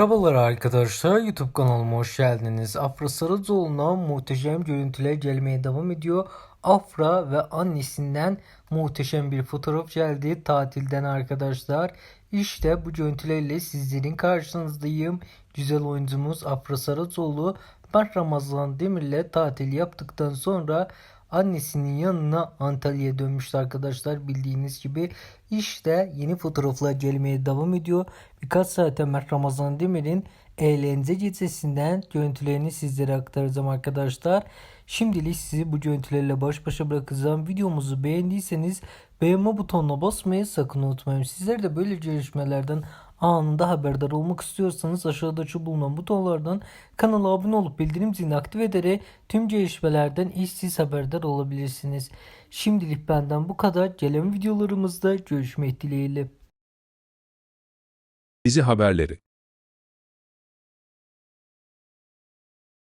Merhabalar arkadaşlar YouTube kanalıma hoş geldiniz. Afra Saracoğlu'na muhteşem görüntüler gelmeye devam ediyor. Afra ve annesinden muhteşem bir fotoğraf geldi tatilden arkadaşlar. İşte bu görüntülerle sizlerin karşınızdayım. Güzel oyuncumuz Afra Saracoğlu ben Ramazan Demir'le tatil yaptıktan sonra annesinin yanına Antalya'ya dönmüştü arkadaşlar bildiğiniz gibi. İşte yeni fotoğraflar gelmeye devam ediyor. Birkaç saat evvel Ramazan Demir'in eğlence gecesinden görüntülerini sizlere aktaracağım arkadaşlar. Şimdilik sizi bu görüntülerle baş başa bırakacağım. Videomuzu beğendiyseniz beğenme butonuna basmayı sakın unutmayın. Sizler de böyle gelişmelerden anında haberdar olmak istiyorsanız aşağıda şu bulunan butonlardan kanala abone olup bildirim zilini aktif ederek tüm gelişmelerden ilk siz haberdar olabilirsiniz. Şimdilik benden bu kadar. Gelen videolarımızda görüşmek dileğiyle. Dizi haberleri